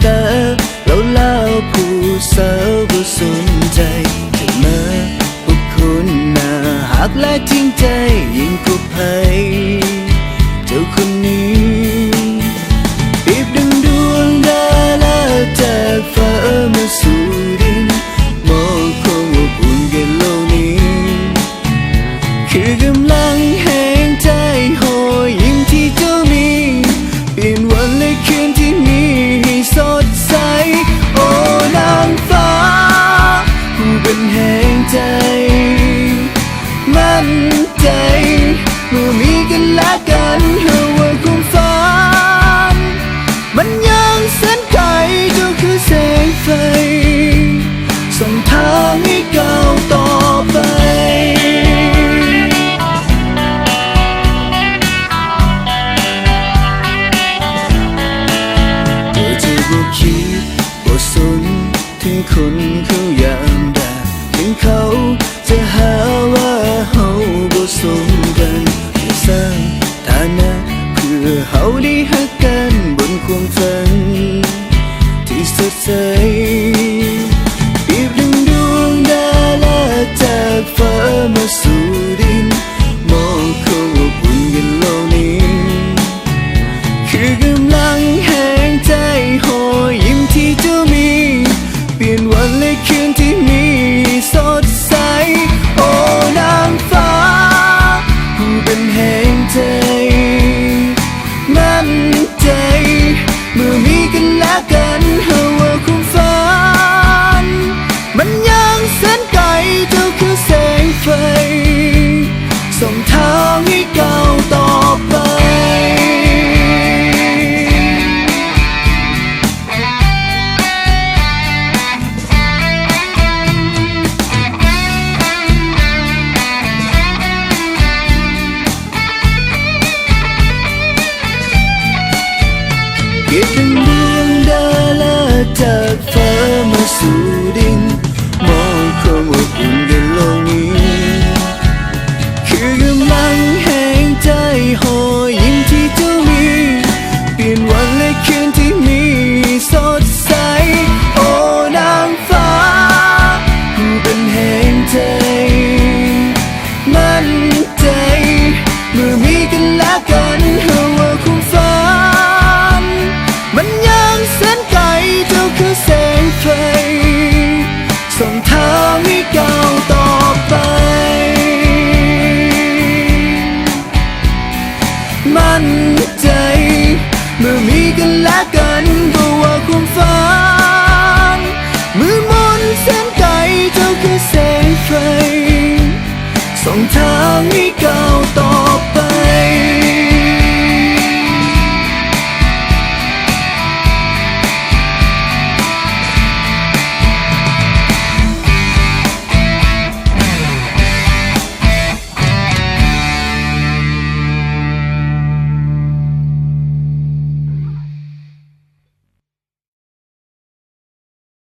เตอเราเล่าผู้สาวผู้สนใจจะมาบุคคลน่าหักและทิ้งใจยิ่งกว่าภัยเจ้าคนนี้ปีบดึงดวงดาราจากฟ้ามาสู่ดินมองคงอบอุ่นกันโลกนี้ คือกำลังแห่งใจโหยิ่งที่เจ้ามีเปลี่ยนวันและคืนที่มี สดใส โอ้นางฟ้า ผู้เป็นแห่งใจ คนเขายามด่าถึงเขาจะหาว่าเฮาบ่สมกันสร้างฐานะเพื่อเฮาได้ฮักกันบนความฝันที่สดใสเปรียบดังดวงดาราจากฟ้ามาสู่ดินมองเขาอบอุ่นกันโลกนี้คือกำ สนไกลเจ้าคือแสงไฟ ส่งทางให้ก้าวต่อไป เก็บดังดวงดาราจากฟ้ามาสู่ดิน มั่นใจ เมื่อมีกันและกันก็ว่าคงฟังมือมนเส้นไกลเจ้าคือเส้นไฟสองทางให้ก้าวต่อไป